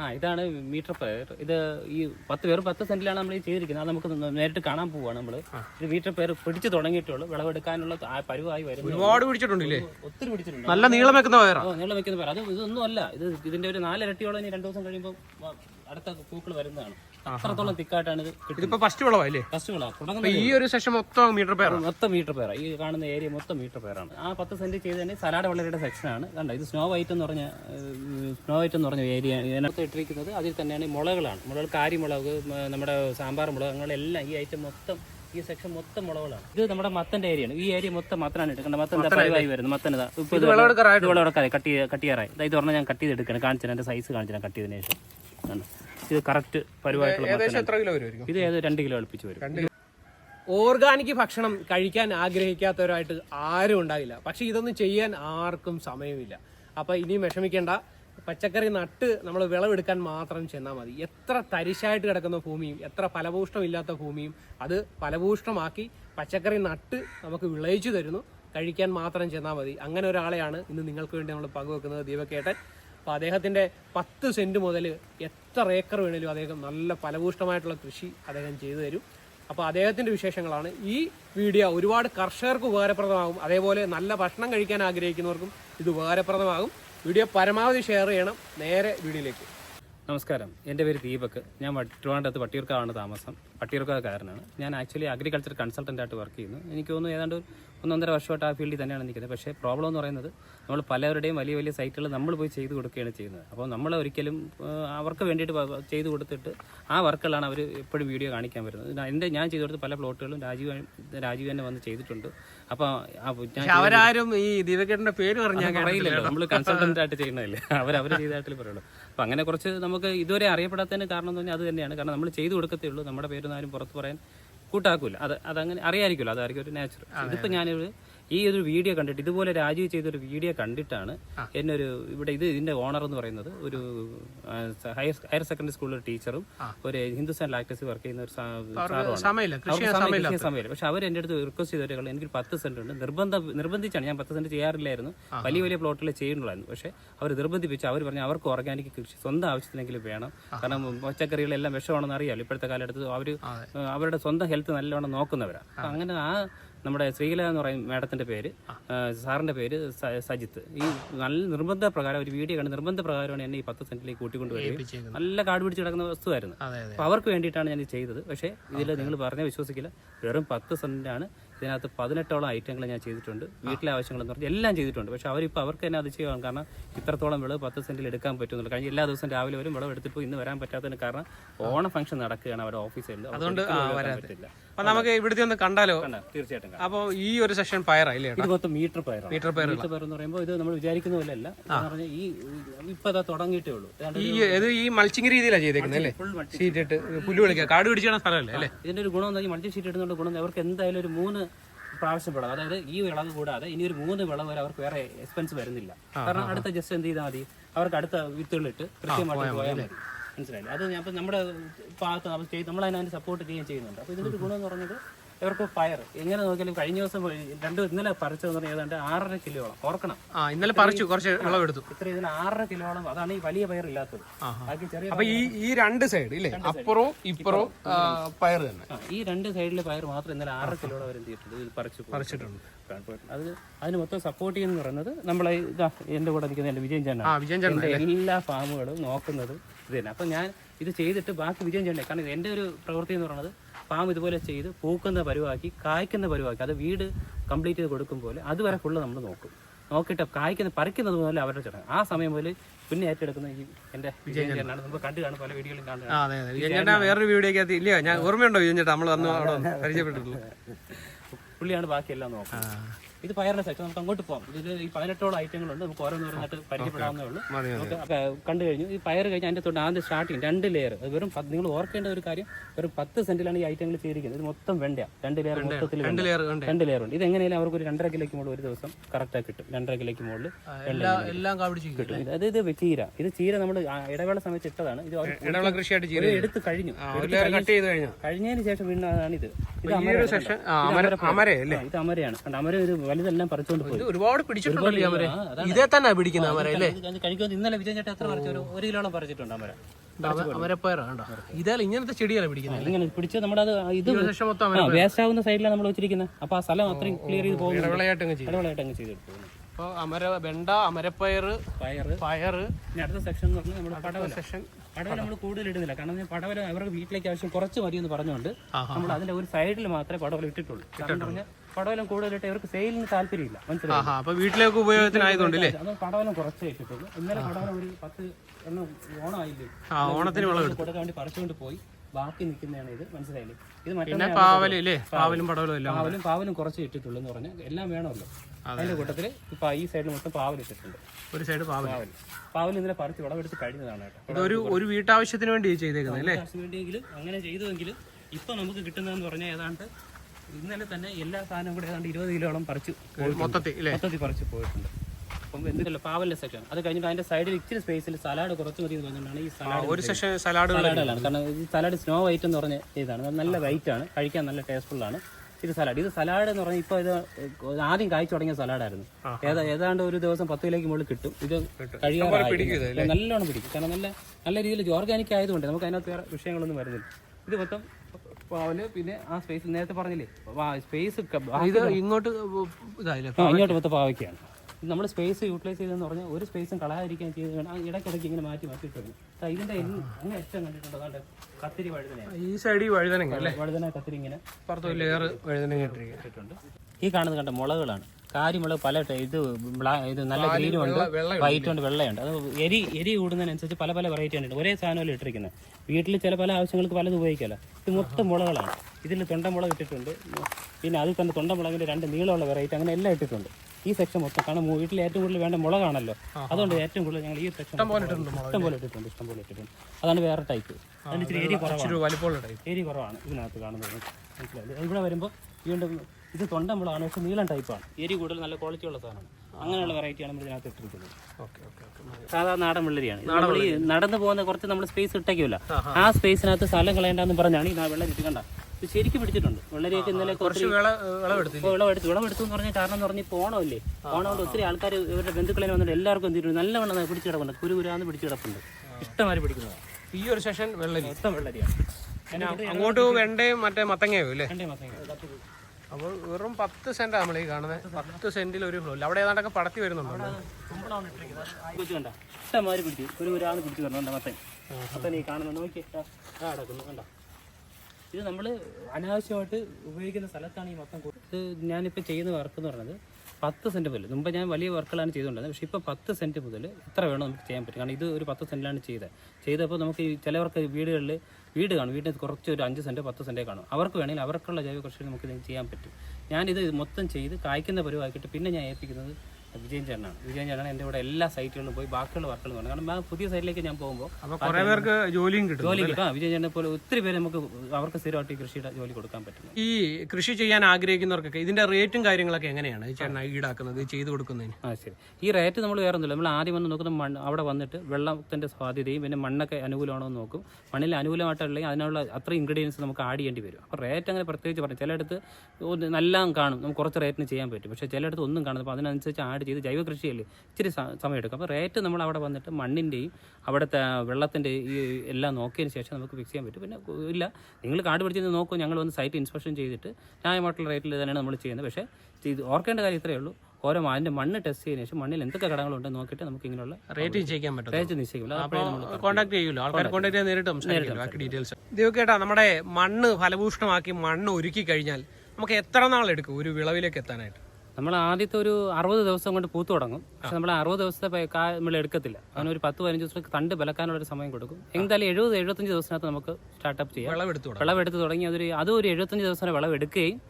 ആ ഇതാണ് metre pair. ഇത് ഈ പത്ത് പേർ പത്ത് സെന്റിലാണ് നമ്മൾ ചെയ്തിരിക്കുന്നത്. അത് നമുക്ക് നേരിട്ട് കാണാൻ പോവാണ് നമ്മൾ ഇത് മീറ്റർ പെയർ പിടിച്ചു തുടങ്ങിയിട്ടുള്ളൂ. വിളവെടുക്കാനുള്ള പരുവായി വരും ഒരുപാട് പിടിച്ചിട്ടുണ്ടല്ലേ? ഒത്തിരി പിടിച്ചിട്ടുണ്ട്. നല്ല നീളം വെക്കുന്ന ഓ നീളം വെക്കുന്ന പേര് അത് ഇതൊന്നും അല്ല ഇത് ഇതിന്റെ ഒരു നാലിരട്ടിയോളം ഇനി രണ്ടു ദിവസം കഴിയുമ്പോൾ അടുത്ത പൂക്കൾ വരുന്നതാണ്. അത്രത്തോളം തിക്കായിട്ടാണ് ഇത് ഇതിപ്പോ ഫസ്റ്റ് വിളവല്ലേ ഫസ്റ്റ് വിളവ്. ഈ ഒരു സെഷൻ മൊത്തം മീറ്റർ പേർ മൊത്തം മീറ്റർ പേർ ഈ കാണുന്ന ഏരിയ മൊത്തം മീറ്റർ പേരാണ് ആ പത്ത് സെന്റ് ചെയ്ത് തന്നെ സലാഡ് വളരുടെ സെക്ഷനാണ് കണ്ടോ? ഇത് സ്നോ വൈറ്റ് എന്ന് പറഞ്ഞ സ്നോ വൈറ്റ് എന്ന് പറഞ്ഞ ഏരിയ ഇതിനകത്ത് ഇട്ടിരിക്കുന്നത് അതിൽ തന്നെയാണ് ഈ മുളകളാണ്. മുളകൾ കാരിമുളക് മുളക് നമ്മുടെ സാമ്പാർ മുളക് അങ്ങനെയെല്ലാം ഈ ഐറ്റം മൊത്തം ഈ സെക്ഷൻ മൊത്തം മുളകളാണ്. ഇത് നമ്മുടെ മത്തന്റെ ഏരിയയാണ് ഈ ഏരിയ മൊത്തം മത്തനാണ് എടുക്കുന്നത് മത്തൻ പരിവായി വരുന്നത്? മത്തൻ ഇതാ. വിളവെടുക്കാതെ കട്ട് കട്ടിയാറായി ഇത് പറഞ്ഞാൽ ഞാൻ കട്ട് ചെയ്ത് എടുക്കണം കാണിച്ചു എന്റെ സൈസ് കാണിച്ചു കട്ടി ചെയ്തതിന് ശേഷം? ഇത് കറക്റ്റ് പരിവായിട്ടുള്ള ഏകദേശം എത്ര കിലോ വരുമായിരിക്കും ഇത് ഏത് രണ്ട് കിലോ അടുപ്പിച്ച് വരും. ഓർഗാനിക് ഭക്ഷണം കഴിക്കാൻ ആഗ്രഹിക്കാത്തവരായിട്ട് ആരും ഉണ്ടാകില്ല പക്ഷെ ഇതൊന്നും ചെയ്യാൻ ആർക്കും സമയമില്ല. അപ്പൊ ഇനിയും വിഷമിക്കേണ്ട. പച്ചക്കറി നട്ട് നമ്മൾ വിളവെടുക്കാൻ മാത്രം ചെന്നാൽ മതി. എത്ര തരിശായിട്ട് കിടക്കുന്ന ഭൂമിയും എത്ര ഫലഭൂഷ്ടമില്ലാത്ത ഭൂമിയും അത് ഫലഭൂഷ്ടമാക്കി പച്ചക്കറി നട്ട് നമുക്ക് വിളയിച്ചു തരുന്നു. കഴിക്കാൻ മാത്രം ചെന്നാൽ മതി. അങ്ങനെ ഒരാളെയാണ് ഇന്ന് നിങ്ങൾക്ക് വേണ്ടി നമ്മൾ പങ്കുവെക്കുന്നത് ദീപക്കേട്ടൻ അപ്പോൾ അദ്ദേഹത്തിന്റെ പത്ത് സെന്റ് മുതൽ എത്ര ഏക്കർ വേണേലും അദ്ദേഹം നല്ല ഫലഭൂഷ്ടമായിട്ടുള്ള കൃഷി അദ്ദേഹം ചെയ്തു തരും. അപ്പോൾ അദ്ദേഹത്തിന്റെ വിശേഷങ്ങളാണ്. ഈ വീഡിയോ ഒരുപാട് കർഷകർക്ക് ഉപകാരപ്രദമാകും. അതേപോലെ നല്ല ഭക്ഷണം കഴിക്കാൻ ആഗ്രഹിക്കുന്നവർക്കും ഇത് ഉപകാരപ്രദമാകും. വീഡിയോ പരമാവധി ഷെയർ ചെയ്യണം. നേരെ വീഡിയോയിലേക്ക്. നമസ്കാരം. എന്റെ പേര് ദീപക്. ഞാൻ വ- ട്രിവാൻഡ്രത്ത് പട്ടിയൂർക്കാവാണ് താമസം. പട്ടിയൂർക്കാരനാണ് ഞാൻ ആക്ച്വലി അഗ്രികൾച്ചർ കൺസൾട്ടന്റായിട്ട് വർക്ക് ചെയ്യുന്നു. എനിക്ക് തോന്നുന്നു ഏതാണ്ട് ഒരു ഒന്നൊന്നര വർഷമായിട്ട് ആ ഫീൽഡിൽ തന്നെയാണ് നിൽക്കുന്നത്. പക്ഷേ പ്രോബ്ലം എന്ന് പറയുന്നത് നമ്മൾ പലവരുടെയും വലിയ വലിയ സൈറ്റുകൾ നമ്മൾ പോയി ചെയ്തു കൊടുക്കുകയാണ് ചെയ്യുന്നത്. അപ്പോൾ നമ്മൾ ഒരിക്കലും അവർക്ക് വേണ്ടിയിട്ട് ചെയ്തു കൊടുത്തിട്ട് ആ വർക്കുകളാണ് അവർ എപ്പോഴും വീഡിയോ കാണിക്കാൻ വരുന്നത്. എന്റെ ഞാൻ ചെയ്തു കൊടുത്ത പല പ്ലോട്ടുകളും രാജീവ് രാജീവ് തന്നെ വന്ന് ചെയ്തിട്ടുണ്ട്. അപ്പോൾ അവരാരും ഈ ദീപകേട്ടന്റെ പേര് പറഞ്ഞാൽ പറയില്ലല്ലോ. നമ്മൾ കൺസൾട്ടന്റായിട്ട് ചെയ്യുന്നതല്ലേ. അവർ അവർ ചെയ്തായിട്ടേ പറയുള്ളൂ. അപ്പൊ അങ്ങനെ കുറച്ച് നമുക്ക് ഇതുവരെ അറിയപ്പെടാത്തതിന് കാരണം എന്ന് പറഞ്ഞാൽ അത് തന്നെയാണ്. കാരണം നമ്മൾ ചെയ്തു കൊടുക്കത്തേ ഉള്ളൂ. നമ്മുടെ പേരൊന്നും ആരും പുറത്ത് പറയാൻ കൂട്ടാക്കൂല. അത് അതങ്ങനെ അറിയായിരിക്കുമല്ലോ. അതായിരിക്കും ഒരു നാച്ചുറൽ ഇതിപ്പോൾ ഞാനൊരു ഈ ഒരു വീഡിയോ കണ്ടിട്ട് ഇതുപോലെ രാജീവ് ചെയ്തൊരു വീഡിയോ കണ്ടിട്ടാണ് എന്നെ ഒരു ഇവിടെ ഇത് ഇതിന്റെ ഓണർ എന്ന് പറയുന്നത് ഒരു ഹയർ ഹയർ സെക്കൻഡറി സ്കൂളിലെ ടീച്ചറും ഒരു ഹിന്ദുസ്ഥാൻ ലാക്ടസി വർക്ക് ചെയ്യുന്ന ഒരു സാ- സാറുമാണ്. സമയമില്ല കൃഷി സമയം സമയമില്ല പക്ഷെ അവർ എന്റെ അടുത്ത് റിക്വസ്റ്റ് ചെയ്തവരെ എനിക്ക് പത്ത് സെന്റ് ഉണ്ട്. നിർബന്ധ നിർബന്ധിച്ചാണ് ഞാൻ പത്ത് സെന്റ് ചെയ്യാറില്ലായിരുന്നു. വലിയ വലിയ പ്ലോട്ടിൽ ചെയ്യുന്നുള്ളായിരുന്നു. പക്ഷെ അവർ നിർബന്ധിപ്പിച്ച് അവർ പറഞ്ഞു അവർക്ക് ഓർഗാനിക് കൃഷി സ്വന്തം ആവശ്യത്തിനെങ്കിലും വേണം. കാരണം പച്ചക്കറികളെല്ലാം വിഷമാണെന്ന് അറിയാമല്ലോ ഇപ്പോഴത്തെ കാലഘട്ടത്തിൽ അവർ അവരുടെ സ്വന്തം ഹെൽത്ത് നല്ലവണ്ണം നോക്കുന്നവരാണ് അങ്ങനെ ആ നമ്മുടെ ശ്രീകല എന്ന് പറയും മാഡത്തിന്റെ പേര് സാറിന്റെ സാറിന്റെ പേര് സജിത്ത്. ഈ നല്ല നിർബന്ധ പ്രകാരം ഒരു വീഡിയോ കണ്ട് നിർബന്ധ പ്രകാരമാണ് എന്നെ ഈ പത്ത് സെന്റിലേക്ക് കൂട്ടിക്കൊണ്ടുവരികയും നല്ല കാട് പിടിച്ച് കിടക്കുന്ന വസ്തുവായിരുന്നു. അതെ അതെ. അപ്പൊ അവർക്ക് വേണ്ടിയിട്ടാണ് ഞാൻ ഇത് ചെയ്തത്. പക്ഷേ ഇതിൽ നിങ്ങൾ പറഞ്ഞാൽ വിശ്വസിക്കില്ല. വെറും പത്ത് സെന്റാണ് ഇതിനകത്ത് പതിനെട്ടോളം ഐറ്റങ്ങൾ ഞാൻ ചെയ്തിട്ടുണ്ട്. വീട്ടിലെ ആവശ്യങ്ങളെന്ന് പറഞ്ഞാൽ എല്ലാം ചെയ്തിട്ടുണ്ട്. പക്ഷെ അവരിപ്പോൾ അവർക്ക് തന്നെ അത് ചെയ്യാൻ കാരണം ഇത്രത്തോളം വിളവ് പത്ത് സെന്റിൽ എടുക്കാൻ പറ്റുന്നുള്ളൂ. കഴിഞ്ഞ എല്ലാ ദിവസവും രാവിലെ വരും വിളവ് എടുത്തിട്ട് ഇന്ന് വരാൻ പറ്റാത്തതിന് കാരണം ഓണം ഫംഗ്ഷൻ നടക്കുകയാണ് അവരുടെ ഓഫീസിൽ. അതുകൊണ്ട്. പറ്റില്ല. അപ്പൊ നമുക്ക് ഇവിടുത്തെ ഒന്ന് കണ്ടാലോ? കണ്ടോ? തീർച്ചയായിട്ടും. അപ്പൊ ഈ ഒരു സെഷൻ പയറായില്ലേ ഇത് മൊത്തം മീറ്റർ പയർ മീറ്റർ പയർ മീറ്റർ പയർ എന്ന് പറയുമ്പോൾ ഇത് നമ്മൾ വിചാരിക്കുന്ന പോലെ അല്ല. ഈ ഇപ്പൊ അതാ തുടങ്ങിയിട്ടേ ഉള്ളൂ. ഈ ഇത് ഈ മൾച്ചിങ് രീതിയിലാണ് ചെയ്തേക്കുന്നത് അല്ലേ? ഷീറ്റ് ഇട്ട് പുല്ല് വിളിക്കുക. കാട് പിടിച്ചാണ് സ്ഥലമല്ലേ അല്ലേ? ഇതിന്റെ ഒരു ഗുണം എന്താ ഈ മൾച്ചിങ് ഷീറ്റ് ഇടുന്നതുകൊണ്ട് ഗുണം അവർക്ക് എന്തായാലും ഒരു മൂന്ന് പ്രാവശ്യപ്പെടാം. അതായത് ഈ വിളവ് കൂടാതെ ഇനി ഒരു മൂന്ന് വിളവ് വരെ അവർക്ക് വേറെ എക്സ്പെൻസ് വരുന്നില്ല. കാരണം അടുത്ത ജസ്റ്റ് എന്ത് ചെയ്താൽ മതി? അവർക്ക് അടുത്ത വിത്തുകളിട്ട് കൃത്യമായിട്ട് പോയാൽ മതി. മനസ്സിലായില്ലേ? അത് ഞാൻ നമ്മുടെ ഭാഗത്ത് നമ്മൾ അതിനെ സപ്പോർട്ട് ചെയ്യുകയും ചെയ്യുന്നുണ്ട്. അപ്പോൾ ഇതിന്റെ ഒരു ഗുണം എന്ന് പറഞ്ഞത് ഇവർക്ക് പയർ എങ്ങനെ നോക്കിയാലും കഴിഞ്ഞ ദിവസം രണ്ട് ഇന്നലെ പറിച്ചതെന്ന് പറഞ്ഞാൽ ഏതാണ്ട് ആറര കിലോളം ഓർക്കണം. ആ ഇന്നലെ പറിച്ചു കുറച്ച് വിളവെടുത്തു ഇത്ര ഇതിന് ആറര കിലോളം അതാണ് ഈ വലിയ പയർ ഇല്ലാത്തത്. ബാക്കി ചെറിയ അപ്പൊ ഈ ഈ രണ്ട് സൈഡ് ഇല്ലേ? അപ്പുറവും ഇപ്പുറവും പയർ തന്നെ. ഈ രണ്ട് സൈഡിലെ പയർ മാത്രം ഇന്നലെ ആറര കിലോളം വരെ എന്ത് ചെയ്തിട്ടുണ്ട്? ഇത് പറിച്ചു പറിച്ചിട്ടുണ്ട്. അത് അതിന് മൊത്തം സപ്പോർട്ട് ചെയ്യുന്ന പറയുന്നത് നമ്മളെ ഇതാ എന്റെ കൂടെ നിൽക്കുന്ന എന്റെ വിജയൻ ചേട്ടൻ എല്ലാ ഫാമുകളും നോക്കുന്നത് ഇത് തന്നെ. അപ്പൊ ഞാൻ ഇത് ചെയ്തിട്ട് ബാക്കി വിജയം ചേട്ടനെ കാരണം ഇത് എന്റെ ഒരു പ്രവൃത്തി എന്ന് പറയുന്നത് ഫാം ഇതുപോലെ ചെയ്ത് പൂക്കുന്ന പരുവാക്കി കായ്ക്കുന്ന പരുവാക്കി അത് വീട് കംപ്ലീറ്റ് ചെയ്ത് കൊടുക്കും പോലെ അതുവരെ ഫുള്ള് നമ്മൾ നോക്കും. നോക്കിയിട്ട് കായ്ക്കുന്ന പറിക്കുന്നത് പോലെ അവരുടെ ചടങ്ങ്. ആ സമയം പോലെ പിന്നെ ഏറ്റെടുക്കുന്ന ഈ എന്റെ വിജയൻ നമ്മൾ കണ്ടു കാണും പല വീഡിയോയിലും കാണുന്നത് വേറൊരു വീഡിയോ ഞാൻ ഓർമ്മയുണ്ടോ വിജയൻ ചേട്ടാ നമ്മൾ അന്ന് അവിടെ പരിചയപ്പെട്ടിട്ടുള്ളൂ പുള്ളിയാണ് ബാക്കിയെല്ലാം നോക്കുന്നത്. ഇത് പയറിന്റെ സെക്ഷൻ നമുക്ക് അങ്ങോട്ട് പോകാം ഇതിൽ ഈ പതിനെട്ടോളം ഐറ്റങ്ങളുണ്ട്. നമുക്ക് ഓരോന്നോരോന്നായിട്ട് പരിചയപ്പെടാവുന്നേ ഉള്ളൂ. നമുക്ക് കണ്ടു കഴിഞ്ഞു. ഈ പയർ കഴിഞ്ഞ് അതിന്റെ തൊട്ട് ആദ്യം സ്റ്റാർട്ടിങ് രണ്ട് ലെയർ അത് വെറും നിങ്ങൾ ഓർക്കേണ്ട ഒരു കാര്യം വെറും പത്ത് സെന്റിലാണ് ഈ ഐറ്റങ്ങൾ ചെയ്തിരിക്കുന്നത് ഇത് മൊത്തം വെണ്ടയ. രണ്ട് ലെയർ മൊത്തത്തിൽ രണ്ട് ലെയർ കണ്ടേ രണ്ട് ലെയർ ഉണ്ട്. ഇത് എങ്ങനെയാലും അവർക്ക് ഒരു രണ്ടര കിലോയ്ക്ക് മുകളിൽ ഒരു ദിവസം കറക്റ്റായി കിട്ടും. രണ്ടര കിലോയ്ക്ക് മുകളിൽ എല്ലാം കിട്ടും. അത് ഇത് ചീര. ഇത് ചീര നമ്മൾ ഇടവേള സമയത്ത് ഇട്ടതാണ്. ഇത് ഇടവേള കൃഷിയായിട്ട് ഒരു എടുത്ത് കഴിഞ്ഞു. ഒരു കഴിഞ്ഞതിന് ശേഷം വീണ്ടും അതാണ് ഇത് ഇത് ഒരു അമരയാണ്. കണ്ടോ? അമര ഇത് വലുതെല്ലാം പറിച്ചുകൊണ്ട് പോയി. ഒരുപാട് അതാണ്. ഇതേ തന്നെ പിടിക്കുന്ന ഇന്നലെ വിജയ ചേട്ടൻ എത്ര പറിച്ചു ഒരു കിലോളം പറിച്ചിട്ടുണ്ട് അമര. ഇതേ ഇങ്ങനത്തെ ചെടിയല്ല പിടിക്കുന്നത് ഇങ്ങനെ പിടിച്ച് നമ്മളത് ഇത് ശേഷം മൊത്തം ആ വേസ്റ്റ് ആവുന്ന സൈഡിലാണ് നമ്മൾ വെച്ചിരിക്കുന്നത് അപ്പൊ ആ സ്ഥലം അത്രയും ക്ലിയർ ചെയ്ത് ഇടവിളയായിട്ട് അങ്ങ് ചെയ്തെടുത്തു. അപ്പോൾ അമര വെണ്ട അമരപ്പയറ് പയറ്. പയറ്. ഇനി അടുത്ത സെക്ഷൻ എന്ന് പറഞ്ഞാൽ നമ്മുടെ പടവല. സെക്ഷൻ പടവല നമ്മൾ കൂടുതൽ ഇടുന്നില്ല. കാരണം പടവല വീട്ടിലേക്ക് ആവശ്യം കുറച്ച് മതി എന്ന് പറഞ്ഞുകൊണ്ട് നമ്മൾ അതിന്റെ ഒരു സൈഡിൽ മാത്രമേ പടവല ഇട്ടിട്ടുള്ളൂ. കാരണം പറഞ്ഞാൽ പടവലം കൂടുതലിട്ട് ഇവർക്ക് സെയിലിന് താല്പര്യമില്ല. മനസ്സിലായി? അപ്പൊ വീട്ടിലേക്ക് ഉപയോഗത്തിനായതുകൊണ്ട് അത് പടവലം കുറച്ചേ ഇട്ടിട്ടുള്ളൂ. ഇന്നലെ പടവലം ഒരു പത്ത് എണ്ണം ഓണമായില്ലേ ഓണത്തിന് കൊടുക്കാൻ വേണ്ടി പറിച്ചുകൊണ്ട് പോയി. ബാക്കി നിൽക്കുന്നതാണ് ഇത്. മനസ്സിലായില്ലേ? ഇത് മറ്റേ പാവലും പാവലും പടവലും പാവലും പാവലും കുറച്ച് ഇട്ടിട്ടുള്ളൂ എന്ന് പറഞ്ഞാൽ എല്ലാം വേണമല്ലോ. അതിന്റെ കൂട്ടത്തിൽ ഇപ്പൊ ഈ സൈഡിൽ മൊത്തം പാവൽ ഇട്ടിട്ടുണ്ട്. ഒരു സൈഡ് പാവൽ. പാവൽ ഇന്നലെ പറിച്ച് വിളവെടുത്ത് കഴിഞ്ഞതാണ് കേട്ടോ. ഒരു ഒരു വീട്ടാവശ്യത്തിന് വേണ്ടി ചെയ്തേക്കുന്നത് അല്ലേ? അങ്ങനെ ചെയ്തുവെങ്കിലും ഇപ്പൊ നമുക്ക് കിട്ടുന്നതെന്ന് പറഞ്ഞാൽ ഏതാണ്ട് ഇന്നലെ തന്നെ എല്ലാ സാധനവും കൂടെ ഏതാണ്ട് ഇരുപത് കിലോളം പറിച്ചു മൊത്തത്തിൽ പറിച്ചു മൊത്തത്തിൽ പറിച്ചു പോയിട്ടുണ്ട്. അപ്പം എന്തിനല്ല പാവലിന്റെ സെക്ഷൻ അത് കഴിഞ്ഞിട്ട് അതിന്റെ സൈഡിൽ ഇച്ചിരി സ്പേസിൽ സലാഡ് കുറച്ച് മതി എന്ന് ഈ സലാഡ് ഒരു സലാഡുകളാണ് കാരണം ഈ സലാഡ് സ്നോ വൈറ്റ് എന്ന് പറഞ്ഞ ഇതാണ്. നല്ല വൈറ്റ് ആണ്. കഴിക്കാൻ നല്ല ടേസ്റ്റ്ഫുൾ ആണ്. ഇത് സലാഡ് ഇത് സലാഡ് എന്ന് പറഞ്ഞാൽ ഇപ്പോൾ ഇത് ആദ്യം കായ്ച്ചു തുടങ്ങിയ സലാഡായിരുന്നു ഏതാ ഏതാണ്ട് ഒരു ദിവസം പത്ത് കിലോയ്ക്ക് മുകളിൽ കിട്ടും. ഇത് കഴിയാറായി നല്ലോണം പിടിക്കും. കാരണം നല്ല നല്ല രീതിയിൽ ഓർഗാനിക് ആയതുകൊണ്ട് നമുക്ക് അതിനകത്ത് വേറെ വിഷയങ്ങളൊന്നും വരുന്നില്ല. ഇത് മൊത്തം പാവൽ പിന്നെ ആ സ്പേസ് നേരത്തെ പറഞ്ഞില്ലേ? സ്പേസ് ഇത് ഇങ്ങോട്ട് ഇതായില്ലേ? ഇങ്ങോട്ട് മൊത്തം പാവയ്ക്കാണ് നമ്മൾ സ്പേസ് യൂട്ടിലൈസ് ചെയ്തെന്ന് പറഞ്ഞാൽ ഒരു സ്പേസും കളയാതിരിക്കാൻ ചെയ്ത് വേണം ഇടയ്ക്കിടയ്ക്ക് ഇങ്ങനെ മാറ്റി മാറ്റി ഇട്ടു ഇതിന്റെ എങ്ങ- അങ്ങ് അറ്റം കണ്ടിട്ടുണ്ടോ. അതാണ്ട് കത്തിരി വഴുതന ഈ സൈഡിൽ വഴുതന കത്തിരി ഇങ്ങനെ പുറത്ത് ലെയർ ഇട്ടിട്ടുണ്ട്. ഈ കാണുന്നത് കണ്ട മുളകളാണ്. കാര്യമുളക് പല ഇത് ഇത് നല്ല ഗ്രീനും ഉണ്ട് വൈറ്റും ഉണ്ട് വെള്ളയുണ്ട്. അത് എരി എരി കൂടുന്നതിനനുസരിച്ച് പല പല വെറൈറ്റി ഉണ്ട്. ഒരേ സാധനമല്ല ഇട്ടിരിക്കുന്നത് വീട്ടിൽ ചില പല ആവശ്യങ്ങൾക്ക് പലത് ഉപയോഗിക്കാമല്ലോ ഇത് മൊത്തം മുളകളാണ്. ഇതിൽ തൊണ്ടമുളക് ഇട്ടിട്ടുണ്ട്. പിന്നെ അതിൽ തന്നെ തൊണ്ടമുളകിന്റെ രണ്ട് നീളമുള്ള വെറൈറ്റി അങ്ങനെ എല്ലാം ഇട്ടിട്ടുണ്ട്. ഈ സെക്ഷൻ മൊത്തം. കാരണം വീട്ടിൽ ഏറ്റവും കൂടുതൽ വേണ്ട മുളകാണല്ലോ. അതുകൊണ്ട് ഏറ്റവും കൂടുതൽ ഞങ്ങൾ ഈ സെക്ഷൻ ഇഷ്ടം പോലെ ഇട്ടിട്ടുണ്ട് ഇഷ്ടം പോലെ ഇട്ടിട്ടുണ്ട് അതാണ് വേറെ ടൈപ്പ് അതിന് ഇച്ചിരി എരി കുറവാണ്. എരി കുറവാണ് ഇതിനകത്ത് കാണുന്നത്. മനസ്സിലായത് ഇവിടെ വരുമ്പോൾ വീണ്ടും ഇത് തൊണ്ടമുളകാണ് പക്ഷെ നീളം ടൈപ്പാണ് എരി കൂടുതൽ നല്ല ക്വാളിറ്റി ഉള്ള സാധനമാണ്. അങ്ങനെയുള്ള വെറൈറ്റിയാണ് നമ്മൾ ഇതിനകത്ത് ഇട്ടിരിക്കുന്നത്. സാധാ നാടൻ വെള്ളരിയാണ്. നമ്മൾ ഈ നടന്നു പോകുന്ന കുറച്ച് നമ്മൾ സ്പേസ് ഇട്ടേക്കില്ല ആ സ്പേസിനകത്ത് സ്ഥലം കളയേണ്ടെന്ന് പറഞ്ഞാണ് ഈ വെള്ളം ഇട്ടുകണ്ട ഇത് ശരിക്കും പിടിച്ചിട്ടുണ്ട്. വെള്ളരിയൊക്കെ ഇന്നലെ കുറച്ച് വിളവെടുത്തു വിളവെടുത്തു. എന്ന് പറഞ്ഞ കാരണം എന്ന് പറഞ്ഞാൽ പോണമല്ലേ? ഓണമല്ലേ കൊണ്ട് ഒത്തിരി ആൾക്കാർ ഇവരുടെ ബന്ധുക്കളെ വന്നിട്ട് എല്ലാവർക്കും എന്തിട്ടുണ്ട് നല്ലവണ്ണം പിടിച്ചു കിടപ്പുണ്ട്. കുരുകുരാന്ന് പിടിച്ചു കിടപ്പുണ്ട്. ഇഷ്ടമാതിരി പിടിക്കുന്നതാണ് ഈ ഒരു സെഷൻ വെള്ളരി. മൊത്തം വെള്ളരിയാണ് അങ്ങോട്ട് വെണ്ടയും മറ്റേ മത്തങ്ങയോ അല്ലേ? അപ്പോൾ വെറും പത്ത് സെന്റ് നമ്മൾ ഈ കാണുന്നത് പത്ത് സെന്റിൽ ഒരു ഫ്ലോ അവിടെ ഏതാണ്ടൊക്കെ പടത്തി വരുന്നുണ്ടോ ഒരു മത്തൻ മത്തൻ നോക്കി ഇത് നമ്മൾ അനാവശ്യമായിട്ട് ഉപയോഗിക്കുന്ന സ്ഥലത്താണ് ഈ മൊത്തം കൂടി ഇത് ഞാനിപ്പോൾ ചെയ്യുന്ന വർക്ക് എന്ന് പറയുന്നത് പത്ത് സെന്റ് മുതൽ മുമ്പ് ഞാൻ വലിയ വർക്കുകളാണ് ചെയ്തുകൊണ്ടിരുന്നത്. പക്ഷേ ഇപ്പോൾ പത്ത് സെന്റ് മുതൽ ഇത്ര വേണം നമുക്ക് ചെയ്യാൻ പറ്റും. കാരണം ഇത് ഒരു പത്ത് സെന്റിലാണ് ചെയ്തത്. ചെയ്തപ്പോൾ നമുക്ക് ഈ ചിലവർക്ക് വീടുകളിൽ വീട് കാണും. വീടിന് കുറച്ച് ഒരു അഞ്ച് സെന്റ് പത്ത് സെന്റേ കാണും. അവർക്ക് വേണമെങ്കിൽ അവർക്കുള്ള ജൈവ കൃഷി നമുക്ക് ചെയ്യാൻ പറ്റും. ഞാനിത് മൊത്തം ചെയ്ത് കായ്ക്കുന്ന പരിവാക്കിയിട്ട് പിന്നെ ഞാൻ ഏൽപ്പിക്കുന്നത് വിജയൻ ചേട്ടനാണ്. വിജയൻ ചേട്ടനാണ് എന്റെ ഇവിടെ എല്ലാ സൈറ്റുകളിലും പോയി ബാക്കിയുള്ള വർക്കുകൾ പറഞ്ഞു കാരണം ഞാൻ പുതിയ സൈറ്റിലേക്ക് ഞാൻ പോകുമ്പോൾ കുറേ പേർക്ക് ജോലിയും കിട്ടും ജോലി കിട്ടും. വിജയൻ ചേട്ടനെ പോലെ ഒത്തിരി പേര് നമുക്ക് അവർക്ക് സ്ഥിരമായിട്ട് ഈ കൃഷിയുടെ ജോലി കൊടുക്കാൻ പറ്റും. ഈ കൃഷി ചെയ്യാൻ ആഗ്രഹിക്കുന്നവർക്കൊക്കെ ഇതിന്റെ റേറ്റും കാര്യങ്ങളൊക്കെ എങ്ങനെയാണ്? ചേട്ടൻ ഈടാക്കുന്നത് ചെയ്തു കൊടുക്കുന്നതിന്. ആ ശരി. ഈ റേറ്റ് നമ്മൾ വേറെ ഒന്നുമില്ല നമ്മൾ ആദ്യം വന്ന് നോക്കുന്ന മണ്ണ് അവിടെ വന്നിട്ട് വെള്ളത്തിന്റെ സാധ്യതയും പിന്നെ മണ്ണൊക്കെ അനുകൂലമാണോ എന്ന് നോക്കും. മണ്ണിൽ അനുകൂലമായിട്ടുണ്ടെങ്കിൽ അതിനുള്ള അത്ര ഇൻഗ്രീഡിയൻസ് നമുക്ക് ആഡ് ചെയ്യേണ്ടി വരും. അപ്പോൾ റേറ്റ് അങ്ങനെ പ്രത്യേകിച്ച് പറയും. ചിലയിടത്ത് നല്ല കാണും. നമുക്ക് കുറച്ച് റേറ്റിന് ചെയ്യാൻ പറ്റും. പക്ഷേ ചിലയിടത്ത് ഒന്നും കാണും അപ്പോൾ അതിനനുസരിച്ച് ആഡ് ചെയ്ത് ജൈവ കൃഷിയല്ലേ? ഇച്ചിരി സമയമെടുക്കും. അപ്പോൾ റേറ്റ് നമ്മൾ അവിടെ വന്നിട്ട് മണ്ണിന്റെയും അവിടുത്തെ വെള്ളത്തിന്റെ ഈ എല്ലാം നോക്കിയതിന് ശേഷം നമുക്ക് ഫിക്സ് ചെയ്യാൻ പറ്റും. പിന്നെ ഇല്ല. നിങ്ങൾ കാർഡ് പിടിച്ച് നോക്കും. ഞങ്ങൾ വന്ന് സൈറ്റ് ഇൻസ്പെക്ഷൻ ചെയ്തിട്ട് ന്യായമായിട്ടുള്ള റേറ്റിൽ തന്നെയാണ് നമ്മൾ ചെയ്യുന്നത്. പക്ഷേ ഇത് ഓർക്കേണ്ട കാര്യം ഇത്രയേ ഉള്ളൂ. ഓരോ അതിന്റെ മണ്ണ് ടെസ്റ്റ് ചെയ്തതിന് ശേഷം മണ്ണിൽ എന്തൊക്കെ ഘടകങ്ങളുണ്ടെന്ന് നോക്കിയിട്ട് നമുക്ക് ഇങ്ങനെയുള്ള റേറ്റ് നിശ്ചയിക്കാൻ പറ്റും റേറ്റ് നിശ്ചയിക്കില്ല. കോൺടാക്ട് ചെയ്യുമല്ലോ ആൾക്കാർ കോൺടാക്ട് നേരിട്ട് ബാക്കി ഡീറ്റെയിൽസ് ഇത് കേട്ടാ നമ്മുടെ മണ്ണ് ഫലഭൂഷണമാക്കി മണ്ണ് ഒരുക്കി കഴിഞ്ഞാൽ നമുക്ക് എത്ര നാളെടുക്കും ഒരു വിളവിലേക്ക് എത്താനായിട്ട്. നമ്മൾ ആദ്യത്തെ ഒരു അറുപത് ദിവസം കൊണ്ട് പൂത്ത് തുടങ്ങും. പക്ഷെ നമ്മൾ അറുപത് ദിവസത്തെ കാ നമ്മൾ എടുക്കത്തില്ല. അങ്ങനെ ഒരു പത്ത് പതിനഞ്ച് ദിവസത്തേക്ക് തണ്ട് ബലക്കാനുള്ള ഒരു സമയം കൊടുക്കും. എന്തായാലും എഴുപത് എഴുപത്തഞ്ച് ദിവസത്തിനകത്ത് നമുക്ക് സ്റ്റാർട്ടപ്പ് ചെയ്യാം. വിളവെടുത്തു തുടങ്ങും. വിളവെടുത്ത് തുടങ്ങി അതൊരു അതും ഒരു എഴുപത്തഞ്ച് ദിവസം വിളവെടുക്കുകയും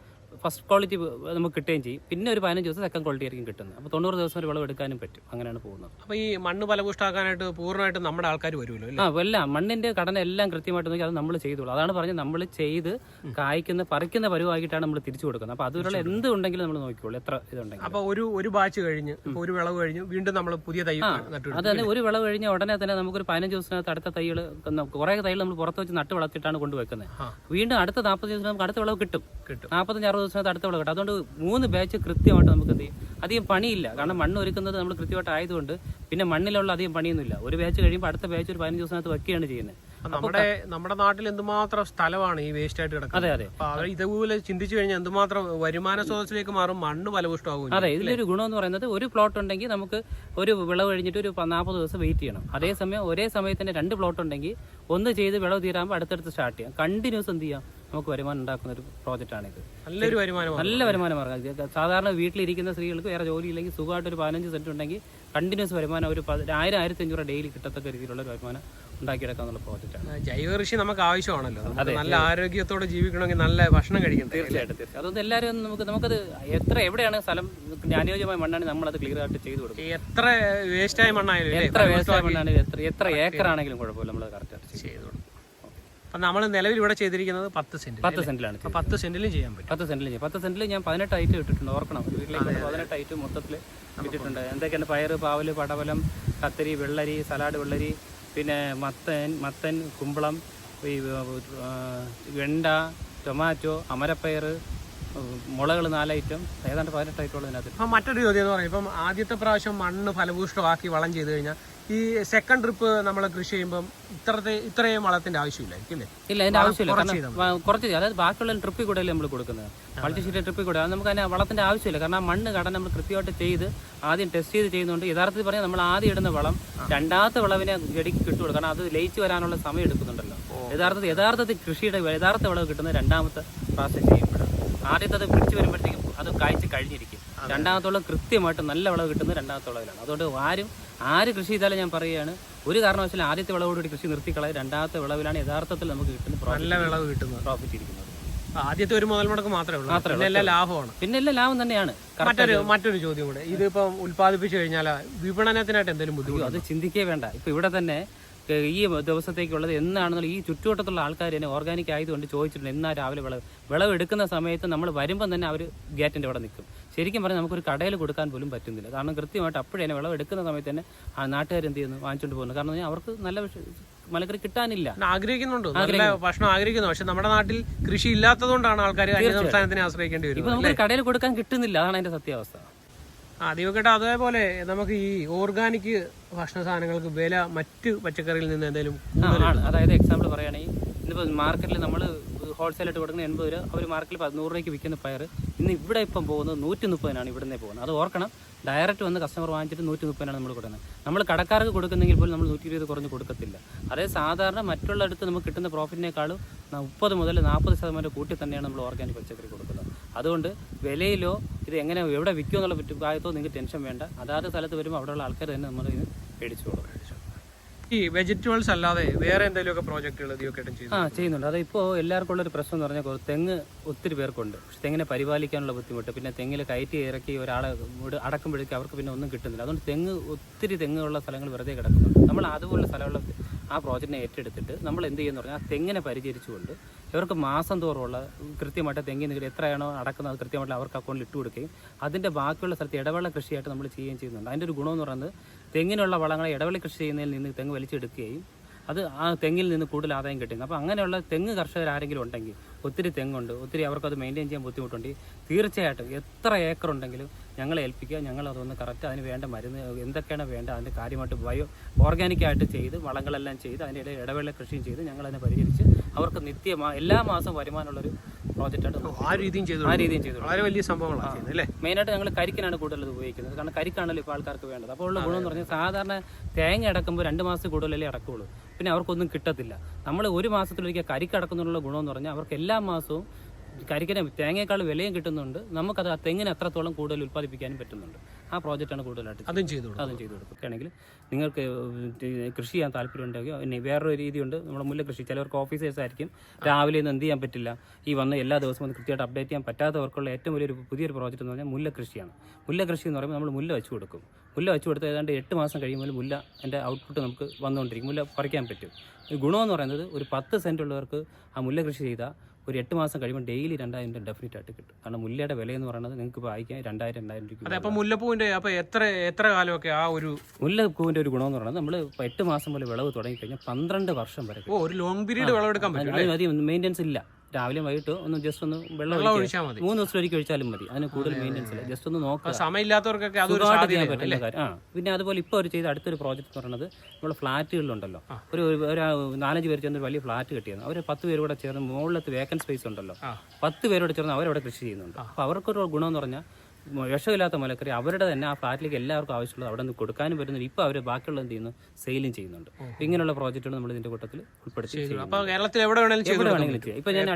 ഫസ്റ്റ് ക്വാളിറ്റി നമുക്ക് കിട്ടുകയും ചെയ്യും. പിന്നെ ഒരു പതിനഞ്ച് ദിവസം സെക്കൻഡ് ക്വാളിറ്റി ആയിരിക്കും കിട്ടുന്നത്. അപ്പോൾ തൊണ്ണൂറ് ദിവസം വരെ വിളവെടുക്കാനും പറ്റും. അങ്ങനെയാണ് പോകുന്നത്. അപ്പോൾ ഈ മണ്ണ് ഫലപുഷ്ടാക്കാനായിട്ട് പൂർണമായിട്ട് നമ്മുടെ ആൾക്കാർ വരുമല്ലോ ആ എല്ലാം. മണ്ണിന്റെ ഘടന എല്ലാം കൃത്യമായിട്ട് നോക്കി അത് നമ്മൾ ചെയ്തോളൂ അതാണ് പറഞ്ഞത് നമ്മൾ ചെയ്ത് കായ്ക്കുന്ന പറിക്കുന്ന പരുവായിട്ടാണ് നമ്മൾ തിരിച്ചു കൊടുക്കുന്നത്. അപ്പോൾ അതുവരെയുള്ള എന്ത് ഉണ്ടെങ്കിലും നമ്മൾ നോക്കിക്കോളൂ. എത്ര ഇതുണ്ടെങ്കിൽ അപ്പോൾ ഒരു ഒരു ബാച്ച് കഴിഞ്ഞ് ഒരു വിളവ് കഴിഞ്ഞ് വീണ്ടും നമ്മൾ പുതിയ തൈ അത് തന്നെ ഒരു വിളവ് കഴിഞ്ഞ ഉടനെ തന്നെ നമുക്കൊരു പതിനഞ്ച് ദിവസത്തിനകത്ത് അടുത്ത തൈകൾ കുറേ തൈകൾ നമ്മൾ പുറത്ത് വെച്ച് നട്ട് വളർത്തിയിട്ടാണ് കൊണ്ടുവെക്കുന്നത്. വീണ്ടും അടുത്ത നാൽപ്പത് ദിവസം നമുക്ക് അടുത്ത വിളവ് കിട്ടും. കിട്ടും. നാൽപ്പത്തഞ്ച് അറുപത് ദിവസത്തിനകത്ത് അടുത്ത വിളവ് കിട്ടും. അതുകൊണ്ട് മൂന്ന് ബാച്ച് കൃത്യമായിട്ട് നമുക്ക് എന്ത് ചെയ്യും? അധികം പണിയില്ല. കാരണം മണ്ണ് ഒരുക്കുന്നത് നമ്മൾ കൃത്യമായിട്ട് ആയതുകൊണ്ട് പിന്നെ മണ്ണിലുള്ള അധികം പണിയൊന്നുമില്ല. ഒരു ബാച്ച് കഴിയുമ്പോൾ അടുത്ത ബാച്ച് ഒരു പതിനഞ്ച് ദിവസത്തിനകത്ത് വെക്കുകയാണ് ചെയ്യുന്നത്. നമ്മുടെ നമ്മുടെ നാട്ടിൽ എന്തുമാത്രം സ്ഥലമാണ് ഈ വേസ്റ്റ് ആയിട്ട് കിടക്കുന്നത്? അതെ അതെ. ഇതുപോലെ ചിന്തിച്ചു കഴിഞ്ഞാൽ എന്തുമാത്രം വരുമാന സ്രോതസ്സിലേക്ക് മാറും? മണ്ണ് ഫലപുഷ്ടമാകും അതെ ഇതിലൊരു ഗുണം എന്ന് പറയുന്നത് ഒരു പ്ലോട്ട് ഉണ്ടെങ്കിൽ നമുക്ക് ഒരു വിളവ് കഴിഞ്ഞിട്ട് ഒരു നാൽപ്പത് ദിവസം വെയിറ്റ് ചെയ്യണം. അതേസമയം ഒരേ സമയത്ത് തന്നെ രണ്ട് പ്ലോട്ട് ഉണ്ടെങ്കിൽ ഒന്ന് ചെയ്ത് വിളവ് തീരാകുമ്പോൾ അടുത്തടുത്ത് സ്റ്റാർട്ട് ചെയ്യാം. കണ്ടിന്യൂസ് എന്ത് ചെയ്യാം? നമുക്ക് വരുമാനം ഉണ്ടാക്കുന്ന ഒരു പ്രോജക്റ്റാണിത്. നല്ലൊരു വരുമാനം നല്ല വരുമാന മാർഗം ഇത് സാധാരണ വീട്ടിലിരിക്കുന്ന സ്ത്രീകൾക്ക് വേറെ ജോലി ഇല്ലെങ്കിൽ സുഖമായിട്ട് ഒരു പതിനഞ്ച് സെന്റ് ഉണ്ടെങ്കിൽ കണ്ടിന്യൂസ് വരുമാനം ഒരു ആയിരം ആയിരത്തി അഞ്ഞൂറ് ഡെയിലി കിട്ടത്തക്ക രീതിയിലുള്ള ഒരു വരുമാനം ഉണ്ടാക്കിയെടുക്കാന്നുള്ള പ്രോജക്റ്റാണ്. ജൈവ കൃഷി നമുക്ക് ആവശ്യമാണല്ലോ. അതെ നല്ല ആരോഗ്യത്തോടെ ജീവിക്കണമെങ്കിൽ നല്ല ഭക്ഷണം കഴിക്കണം. തീർച്ചയായിട്ടും തീർച്ചയായും അതൊന്നും എല്ലാവരും നമുക്ക് നമുക്കത് എത്ര എവിടെയാണ് സ്ഥലം അനുയോജ്യമായ മണ്ണാണ് നമ്മളത് ക്ലിയർ ആയിട്ട് ചെയ്തു കൊടുക്കും എത്ര വേസ്റ്റായ മണ്ണായാലും? എത്ര വേസ്റ്റായ മണ്ണാണെങ്കിലും എത്ര എത്ര ഏക്കർ ആണെങ്കിലും കുഴപ്പമില്ല നമ്മൾ കറക്റ്റ് ആയിട്ട് ചെയ്യും ചെയ്തു കൊടുക്കും അപ്പൊ നമ്മൾ നിലവിൽ ഇവിടെ ചെയ്തിരിക്കുന്നത് പത്ത് സെന്റ് പത്ത് സെന്റിലാണ് പത്ത് സെന്റിലും ചെയ്യാൻ പറ്റും. പത്ത് സെന്റിൽ ചെയ്യാം. പത്ത് സെന്റിൽ ഞാൻ പതിനെട്ട് ഐറ്റം ഇട്ടിട്ടുണ്ട് ഓർക്കണം. വീട്ടിലേക്ക് പതിനെട്ട് ഐറ്റം മൊത്തത്തിൽ ഇട്ടിട്ടുണ്ട്. എന്തൊക്കെയാണ്? പയർ പാവൽ പടവലം കത്തരി വെള്ളരി സലാഡ് വെള്ളരി പിന്നെ മത്തൻ മത്തൻ കുമ്പളം ഈ വെണ്ട ടൊമാറ്റോ അമരപ്പയർ മുളകൾ നാലൈറ്റം ഏതാണ്ട് പതിനെട്ട് ഐറ്റം ഇതിനകത്ത്. അപ്പൊ മറ്റൊരു ചോദ്യം എന്ന് പറയുന്നത് ഇപ്പം ആദ്യത്തെ പ്രാവശ്യം മണ്ണ് ഫലഭൂഷ്ടമാക്കി വളം ചെയ്ത് കഴിഞ്ഞാൽ ഈ സെക്കൻഡ് ട്രിപ്പ് നമ്മൾ കൃഷി ചെയ്യുമ്പോൾ ഇത്രത്തെ ഇത്രയും വളത്തിന്റെ ആവശ്യമില്ലായിരിക്കും അല്ലേ? ഇല്ല അതിന്റെ ആവശ്യമില്ല. കുറച്ച് ചെയ്യും. അതായത് ബാക്കിയുള്ള ട്രിപ്പിൽ കൂടെ നമ്മൾ കൊടുക്കുന്നത്. മൾട്ടിഷീറ്റ് ട്രിപ്പിൽ കൂടെ. നമുക്ക് അതിന് വളത്തിന്റെ ആവശ്യമില്ല. കാരണം മണ്ണ് കടന്ന് നമ്മൾ കൃത്യമായിട്ട് ചെയ്ത് ആദ്യം ടെസ്റ്റ് ചെയ്ത് ചെയ്യുന്നുണ്ട് യഥാർത്ഥത്തിൽ പറഞ്ഞാൽ നമ്മൾ ആദ്യം ഇടുന്ന വളം രണ്ടാമത്തെ വിളവിനെ ചെടിക്ക് കിട്ടുള്ളൂ. കാരണം അത് ലയിച്ച് വരാനുള്ള സമയം എടുക്കുന്നുണ്ടല്ലോ. യഥാർത്ഥത്തിൽ യഥാർത്ഥത്തിൽ കൃഷിയുടെ യഥാർത്ഥ വിളവ് കിട്ടുന്ന രണ്ടാമത്തെ പ്രാവശ്യം ചെയ്യുമ്പോഴാണ് ആദ്യത്തെ അത് പിടിച്ചു വരുമ്പോഴത്തേക്കും അത് കാഴ്ച കഴിഞ്ഞിരിക്കും. രണ്ടാമത്തോളം കൃത്യമായിട്ട് നല്ല വിളവ് കിട്ടുന്നത് രണ്ടാമത്തെ വിളവിലാണ് അതുകൊണ്ട് ആരും ആര് കൃഷി ചെയ്താലും ഞാൻ പറയുകയാണ് ഒരു കാരണവശാലും ആദ്യത്തെ വിളവോടുകൂടി കൃഷി നിർത്തിക്കളയും രണ്ടാമത്തെ വിളവിലാണ് യഥാർത്ഥത്തിൽ നമുക്ക് കിട്ടുന്നത് നല്ല വിളവ് കിട്ടുന്നത്. പ്രോഫിറ്റ് ഇരിക്കുന്നത്. ആദ്യത്തെ ഒരു മുതൽ മുടക്ക് മാത്രമേ ഉള്ളൂ. മാത്രമേ എല്ലാം ലാഭമാണ്. പിന്നെ എല്ലാ ലാഭം തന്നെയാണ്. മറ്റൊരു മറ്റൊരു ചോദ്യം കൂടെ. ഇതിപ്പം ഉൽപ്പാദിപ്പിച്ചു കഴിഞ്ഞാൽ വിപണനത്തിനായിട്ട് എന്തെങ്കിലും ബുദ്ധിമുട്ട് അത് ചിന്തിക്കേ വേണ്ട. ഇപ്പൊ ഇവിടെ തന്നെ ഈ ദിവസത്തേക്കുള്ളത് എന്നാണെന്നുള്ള ഈ ചുറ്റുവട്ടത്തുള്ള ആൾക്കാർ തന്നെ ഓർഗാനിക് ആയതുകൊണ്ട് ചോദിച്ചിട്ടുണ്ട്. എന്നാ രാവിലെ വിളവ്? വിളവ് എടുക്കുന്ന സമയത്ത് നമ്മൾ വരുമ്പം തന്നെ അവർ ഗേറ്റിന്റെ അവിടെ നിൽക്കും. ശരിക്കും പറഞ്ഞാൽ നമുക്കൊരു കടയിൽ കൊടുക്കാൻ പോലും പറ്റുന്നില്ല. കാരണം കൃത്യമായിട്ട് അപ്പോഴേ തന്നെ വിളവ് എടുക്കുന്ന സമയത്ത് തന്നെ ആ നാട്ടുകാർ എന്ത് ചെയ്യുന്നു? വാങ്ങിച്ചുകൊണ്ട് പോകുന്നു. കാരണം അവർക്ക് നല്ല മലക്കറി കിട്ടാനില്ല. ആഗ്രഹിക്കുന്നുണ്ട്. നല്ല ഭക്ഷണം ആഗ്രഹിക്കുന്നു. പക്ഷെ നമ്മുടെ നാട്ടിൽ കൃഷി ഇല്ലാത്തതുകൊണ്ടാണ് ആൾക്കാർ അന്യ സംസ്ഥാനത്തിനെ ആശ്രയിക്കേണ്ടി ഇപ്പൊ വരുന്നത് നമുക്ക് കടയിൽ കൊടുക്കാൻ കിട്ടുന്നില്ല. അതാണ് അതിന്റെ സത്യാവസ്ഥ. ആ ദീപക്കേട്ട അതേപോലെ നമുക്ക് ഈ ഓർഗാനിക് ഭക്ഷണ സാധനങ്ങൾക്ക് വില മറ്റു പച്ചക്കറിയിൽ നിന്ന് എന്തെങ്കിലും അതായത് എക്സാമ്പിൾ പറയുകയാണെങ്കിൽ ഇന്നിപ്പോൾ മാർക്കറ്റിൽ നമ്മൾ ഹോൾസെയിലായിട്ട് കൊടുക്കുന്ന എൺപത് രൂപ അവർ മാർക്കറ്റിൽ പതിനൂറ് രൂപയ്ക്ക് വിൽക്കുന്ന പയർ. ഇന്ന് ഇവിടെ ഇപ്പം പോകുന്നത് നൂറ്റി മുപ്പതിനാണ് ഇവിടുന്ന് പോകുന്നത്. അത് ഓർക്കണം ഡയറക്റ്റ് വന്ന് കസ്റ്റമർ വാങ്ങിച്ചിട്ട് നൂറ്റി മുപ്പതിനാണ് നമ്മൾ കൊടുക്കുന്നത്. നമ്മൾ കടക്കാർക്ക് കൊടുക്കുന്നെങ്കിൽ പോലും നമ്മൾ നൂറ്റി ഇരുപത് കുറഞ്ഞ് കൊടുക്കത്തില്ല. അതേ സാധാരണ മറ്റുള്ള അടുത്ത് നമുക്ക് കിട്ടുന്ന പ്രോഫിറ്റിനേക്കാളും മുപ്പത് മുതൽ നാൽപ്പത് ശതമാനം കൂട്ടി തന്നെയാണ് നമ്മൾ ഓർഗാനിക് പച്ചക്കറി കൊടുക്കുന്നത്. അതുകൊണ്ട് വിലയിലോ ഇത് എങ്ങനെ എവിടെ വിൽക്കും എന്നുള്ള പറ്റും കാര്യത്തോ നിങ്ങൾക്ക് ടെൻഷൻ വേണ്ട. അതാത് സ്ഥലത്ത് വരുമ്പോൾ അവിടെയുള്ള ആൾക്കാർ തന്നെ നമ്മൾ ഇത് മേടിച്ചു കൊടുക്കും. ഈ വെജിറ്റബിൾസ് അല്ലാതെ വേറെ എന്തെങ്കിലുമൊക്കെ പ്രോജക്റ്റുകൾ ആ ചെയ്യുന്നുണ്ട്. അത് ഇപ്പോൾ എല്ലാവർക്കും ഉള്ളൊരു പ്രശ്നം എന്ന് പറഞ്ഞാൽ തെങ്ങ് ഒത്തിരി പേർക്കുണ്ട്. പക്ഷെ തെങ്ങിനെ പരിപാലിക്കാനുള്ള ബുദ്ധിമുട്ട്. പിന്നെ തെങ്ങിൽ കയറ്റി ഇറക്കി ഒരാളെ അടക്കുമ്പോഴേക്കും അവർക്ക് പിന്നെ ഒന്നും കിട്ടുന്നില്ല. അതുകൊണ്ട് തെങ്ങ് ഒത്തിരി തെങ്ങുള്ള സ്ഥലങ്ങൾ വെറുതെ കിടക്കുന്നുണ്ട്. നമ്മൾ അതുപോലുള്ള സ്ഥലമുള്ള ആ പ്രോജക്റ്റിനെ ഏറ്റെടുത്തിട്ട് നമ്മൾ എന്ത് ചെയ്യുന്ന പറഞ്ഞാൽ ആ തെങ്ങിനെ പരിചരിച്ചുകൊണ്ട് ഇവർക്ക് മാസം തോറുമുള്ള കൃത്യമായിട്ട് തെങ്ങിൽ നിന്ന് എത്രയാണോ അടക്കുന്നത് അത് കൃത്യമായിട്ട് അവർക്ക് അക്കൗണ്ടിൽ ഇട്ട് കൊടുക്കുകയും അതിന്റെ ബാക്കിയുള്ള സ്ഥലത്ത് ഇടവേള കൃഷിയായിട്ട് നമ്മൾ ചെയ്യുകയും ചെയ്യുന്നുണ്ട്. അതിന്റെ ഒരു ഗുണമെന്ന് പറയുന്നത് തെങ്ങിനുള്ള വളങ്ങളെ ഇടവേള കൃഷി ചെയ്യുന്നതിൽ നിന്ന് തെങ്ങ് വലിച്ചെടുക്കുകയും അത് ആ തെങ്ങിൽ നിന്ന് കൂടുതൽ ആദായം കിട്ടുന്നു അപ്പോൾ അങ്ങനെയുള്ള തെങ്ങ് കർഷകർ ആരെങ്കിലും ഉണ്ടെങ്കിൽ ഒത്തിരി തെങ്ങുണ്ട് ഒത്തിരി അവർക്കത് മെയിന്റെയിൻ ചെയ്യാൻ ബുദ്ധിമുട്ടുണ്ട്. തീർച്ചയായിട്ടും എത്ര ഏക്കർ ഉണ്ടെങ്കിലും ഞങ്ങളെ ഏൽപ്പിക്കുക ഞങ്ങൾ അതൊന്ന് കറക്റ്റ് അതിന് വേണ്ട മരുന്ന് എന്തൊക്കെയാണ് വേണ്ട അതിന്റെ കാര്യമായിട്ട് ബയോ ഓർഗാനിക്കായിട്ട് ചെയ്ത് വളങ്ങളെല്ലാം ചെയ്ത് അതിന്റെ ഇടവേള കൃഷിയും ചെയ്ത് ഞങ്ങളതിനെ പരിചരിച്ച് അവർക്ക് നിത്യമാ എല്ലാ മാസവും വരുമാനമുള്ളൊരു പ്രോജക്റ്റായിട്ട് ആ രീതിയും ചെയ്തു ആ രീതിയും ചെയ്തു വളരെ വലിയ സംഭവങ്ങളാണ് അല്ലേ? മെയിനായിട്ട് ഞങ്ങൾ കരിക്കിനാണ് കൂടുതൽ ഉപയോഗിക്കുന്നത്. കാരണം കരിക്കാണല്ലോ ഇപ്പോൾ ആൾക്കാർക്ക് വേണ്ടത്. അപ്പോൾ ഉള്ള ഗുണം എന്ന് പറഞ്ഞാൽ സാധാരണ തേങ്ങ അടക്കുമ്പോൾ രണ്ട് മാസത്തിൽ കൂടുതലല്ലേ അടക്കുള്ളൂ. പിന്നെ അവർക്കൊന്നും കിട്ടത്തില്ല. നമ്മൾ ഒരു മാസത്തിലൊരിക്കൽ അടക്കുന്നുള്ള ഗുണമെന്ന് പറഞ്ഞാൽ അവർക്ക് എല്ലാ മാസവും കരിക്കിന് തേങ്ങയേക്കാൾ വിലയും കിട്ടുന്നുണ്ട്. നമുക്കത് ആ തെങ്ങിന് എത്രത്തോളം കൂടുതൽ ഉൽപ്പാദിപ്പിക്കാനും പറ്റുന്നുണ്ട്. ആ പ്രോജക്റ്റാണ് കൂടുതലായിട്ട് അതും ചെയ്തു കൊടുക്കും. അതും ചെയ്തു കൊടുക്കുകയാണെങ്കിൽ നിങ്ങൾക്ക് കൃഷി ചെയ്യാൻ താല്പര്യം ഉണ്ടെങ്കിൽ ഇനി വേറൊരു രീതിയുണ്ട്. നമ്മുടെ മുല്ല കൃഷി ചിലവർക്ക് ഓഫീസേഴ്സ് ആയിരിക്കും. രാവിലെ ഒന്നും എന്ത് ചെയ്യാൻ പറ്റില്ല. ഈ വന്ന് എല്ലാ ദിവസവും കൃത്യമായിട്ട് അപ്ഡേറ്റ് ചെയ്യാൻ പറ്റാത്തവർക്കുള്ള ഏറ്റവും വലിയൊരു പുതിയൊരു പ്രോജക്റ്റ് എന്ന് പറഞ്ഞാൽ മുല്ല കൃഷിയാണ് മുല്ല കൃഷി എന്ന് പറയുമ്പോൾ നമ്മൾ മുല്ല വെച്ച് കൊടുക്കും. മുല്ല വെച്ച് കൊടുത്ത് ഏതാണ്ട് എട്ട് മാസം കഴിയുമ്പോൾ മുല്ല എന്റെ ഔട്ട്പുട്ട് നമുക്ക് വന്നുകൊണ്ടിരിക്കും. മുല്ല പറിക്കാൻ പറ്റും. ഈ ഗുണമെന്ന് പറയുന്നത് ഒരു പത്ത് സെന്റ് ഉള്ളവർക്ക് ആ മുല്ല കൃഷി ചെയ്താൽ ഒരു എട്ട് മാസം കഴിയുമ്പോൾ ഡെയിലി രണ്ടായിരം രൂപ ഡെഫിനറ്റ് ആയിട്ട് കിട്ടും. കാരണം മുല്ലയുടെ വില എന്ന് പറയുന്നത് നിങ്ങൾക്ക് വായിക്കാം വായിക്കാൻ രണ്ടായിരം രണ്ടായിരം രൂപ അതെ അപ്പൊ മുല്ലപ്പൂവിന്റെ അപ്പോൾ എത്ര എത്ര കാലമൊക്കെ ആ ഒരു മുല്ലപ്പൂവിന്റെ ഒരു ഗുണമെന്ന് പറയുന്നത് നമ്മൾ എട്ട് മാസം പോലെ വിളവ് തുടങ്ങി കഴിഞ്ഞാൽ പന്ത്രണ്ട് വർഷം വരെ ഓ ഒരു ലോങ് പീരീഡ് വിളവെടുക്കാൻ പറ്റും അതിന് അധികം മെയിന്റെനൻസ് ഇല്ല. രാവിലെ വൈകിട്ട് ഒന്ന് ജസ്റ്റ് ഒന്ന് വെള്ളം ഒഴിച്ചാൽ മതി. മൂന്ന് ദിവസം ഒരിക്കൽ ഒഴിച്ചാലും മതി. അതിന് കൂടുതൽ മെയിന്റെനൻസ് ഇല്ല. ജസ്റ്റ് ഒന്ന് നോക്കാം സമയമില്ലാത്തവർക്കൊക്കെ സുഖമായിട്ട് ചെയ്യാൻ പറ്റുന്ന കാര്യം. ആ പിന്നെ അതുപോലെ ഇപ്പോൾ ഒരു ചെയ്ത അടുത്തൊരു പ്രോജക്റ്റ് എന്ന് പറയുന്നത് നമ്മുടെ ഫ്ലാറ്റുകളിലുണ്ടല്ലോ. ഒരു ഒരു- നാലഞ്ച് പേര് ചേർന്ന് ഒരു വലിയ ഫ്ലാറ്റ് കിട്ടിയത് അവർ പത്ത് പേരോടെ ചേർന്ന് മുകളിലത്ത് വേക്കൻ സ്പേസ് ഉണ്ടല്ലോ. പത്ത് പേരോട് ചേർന്ന് അവരവിടെ കൃഷി ചെയ്യുന്നുണ്ട്. അപ്പോൾ അവർക്കൊരു ഗുണമെന്ന് പറഞ്ഞാൽ വിഷമില്ലാത്ത മുലക്കറി അവരുടെ തന്നെ ആ ഫ്ലാറ്റിലേക്ക് എല്ലാവർക്കും ആവശ്യമുള്ളത് അവിടെ നിന്ന് കൊടുക്കാനും പറ്റുന്നുണ്ട് ഇപ്പോൾ അവർ ബാക്കിയുള്ള എന്ത് ചെയ്യുന്നു? സെയിലും ചെയ്യുന്നുണ്ട്. ഇങ്ങനെയുള്ള പ്രോജക്റ്റുകൾ നമ്മൾ ഇതിന്റെ കൂട്ടത്തിൽ ഉൾപ്പെടുത്തി കേരളത്തിൽ എവിടെ. വേണമെങ്കിലും ചെയ്യാം. ഇപ്പൊ ഞാൻ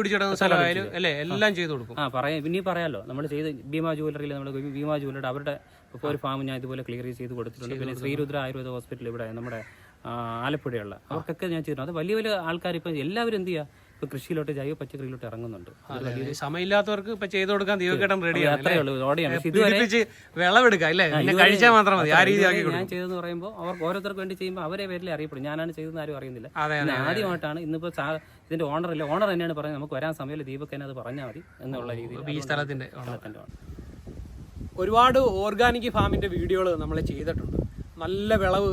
പിടിച്ചിടുന്ന എല്ലാം ചെയ്തു കൊടുക്കും. ആ പറയാം. പിന്നെ പറയാലോ. നമ്മൾ ചെയ്ത് ഭീമ ജുവലറിയിൽ നമ്മൾ ഭീമ ജുവലറിയുടെ അവരുടെ ഇപ്പോൾ ഒരു ഫാം ഞാൻ ഇതുപോലെ ക്ലിയർ ചെയ്ത് കൊടുത്തിട്ടുണ്ട്. പിന്നെ ശ്രീരുദ്ര ആയുർവേദ ഹോസ്പിറ്റൽ ഇവിടെ നമ്മുടെ ആലപ്പുഴയുള്ള അവർക്കൊക്കെ ഞാൻ ചെയ്തിട്ടുണ്ട്. അത് വലിയ വലിയ ആൾക്കാർ ഇപ്പം എല്ലാവരും എന്ത് ചെയ്യുക? ഇപ്പൊ കൃഷിയിലോട്ട് ജൈവ പച്ചക്കറിയിലോട്ട് ഇറങ്ങുന്നുണ്ട്. സമയമില്ലാത്തവർക്ക് ഇപ്പൊ ചെയ്തു കൊടുക്കാൻ ദീപക്കേട്ടൻ റെഡിയാണ് വിളവെടുക്കാം അല്ലേ? കഴിച്ചാൽ മാത്രം മതി ആ ഇതുവരെ രീതിയാക്കി ഞാൻ ചെയ്തെന്ന് പറയുമ്പോൾ അവർക്ക് ഓരോരുത്തർക്ക് വേണ്ടി ചെയ്യുമ്പോൾ അവരെ പേരിൽ അറിയപ്പെടും. ഞാനാണ് ചെയ്തതെന്ന് ആരും അറിയുന്നില്ല. ആദ്യമായിട്ടാണ് ഇന്നിപ്പോ ഇതിന്റെ ഓണർ ഇല്ല ഓണർ തന്നെയാണ് പറഞ്ഞത്. നമുക്ക് വരാൻ സമയമില്ല. ദീപക് തന്നെ അത് പറഞ്ഞാൽ മതി എന്നുള്ള രീതിയിൽ ഈ സ്ഥലത്തിന്റെ സ്ഥലത്തിന്റെ ഒരുപാട് ഓർഗാനിക് ഫാമിന്റെ വീഡിയോകൾ നമ്മൾ ചെയ്തിട്ടുണ്ട്. നല്ല വിളവ്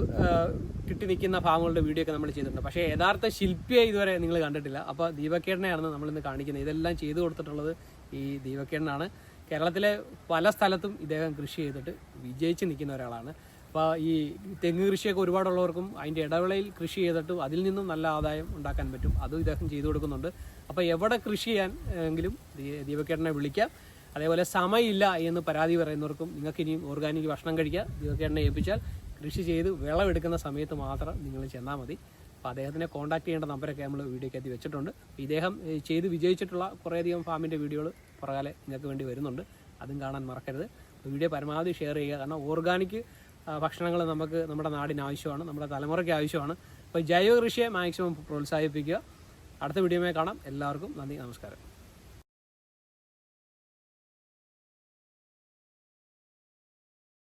കിട്ടി നിൽക്കുന്ന ഫാമുകളുടെ വീഡിയോ ഒക്കെ നമ്മൾ ചെയ്തിട്ടുണ്ട്. പക്ഷേ യഥാർത്ഥ ശില്പിയെ ഇതുവരെ നിങ്ങൾ കണ്ടിട്ടില്ല. അപ്പോൾ ദീപക്കേടനെയാണ് നമ്മളിന്ന് കാണിക്കുന്നത്. ഇതെല്ലാം ചെയ്തു കൊടുത്തിട്ടുള്ളത് ഈ ദീപക്കേടനാണ്. കേരളത്തിലെ പല സ്ഥലത്തും ഇദ്ദേഹം കൃഷി ചെയ്തിട്ട് വിജയിച്ച് നിൽക്കുന്ന ഒരാളാണ്. അപ്പോൾ ഈ തെങ്ങ് കൃഷിയൊക്കെ ഒരുപാടുള്ളവർക്കും അതിന്റെ ഇടവേളയിൽ കൃഷി ചെയ്തിട്ട് അതിൽ നിന്നും നല്ല ആദായം ഉണ്ടാക്കാൻ പറ്റും. അതും ഇദ്ദേഹം ചെയ്തു കൊടുക്കുന്നുണ്ട്. അപ്പോൾ എവിടെ കൃഷി ചെയ്യാൻ എങ്കിലും ദീപക്കേടനെ വിളിക്കാം. അതേപോലെ സമയമില്ല എന്ന് പരാതി പറയുന്നവർക്കും നിങ്ങൾക്ക് ഇനിയും ഓർഗാനിക് ഭക്ഷണം കഴിക്കുക ദീപക്കേടനെ ഏൽപ്പിച്ചാൽ കൃഷി ചെയ്ത് വിളവെടുക്കുന്ന സമയത്ത് മാത്രം നിങ്ങൾ ചെന്നാൽ മതി. അപ്പോൾ അദ്ദേഹത്തിനെ കോൺടാക്ട് ചെയ്യേണ്ട നമ്പരൊക്കെ നമ്മൾ വീഡിയോക്കകത്ത് വെച്ചിട്ടുണ്ട്. ഇദ്ദേഹം ചെയ്ത് വിജയിച്ചിട്ടുള്ള കുറേയധികം ഫാമിന്റെ വീഡിയോകൾ പുറകാലെ നിങ്ങൾക്ക് വേണ്ടി വരുന്നുണ്ട്. അതും കാണാൻ മറക്കരുത്. വീഡിയോ പരമാവധി ഷെയർ ചെയ്യുക. കാരണം ഓർഗാനിക് ഭക്ഷണങ്ങൾ നമുക്ക് നമ്മുടെ നാടിന് ആവശ്യമാണ് നമ്മുടെ തലമുറയ്ക്ക് ആവശ്യമാണ്. അപ്പോൾ ജൈവ കൃഷിയെ മാക്സിമം പ്രോത്സാഹിപ്പിക്കുക. അടുത്ത വീഡിയോയിൽ കാണാം. എല്ലാവർക്കും നന്ദി നമസ്കാരം.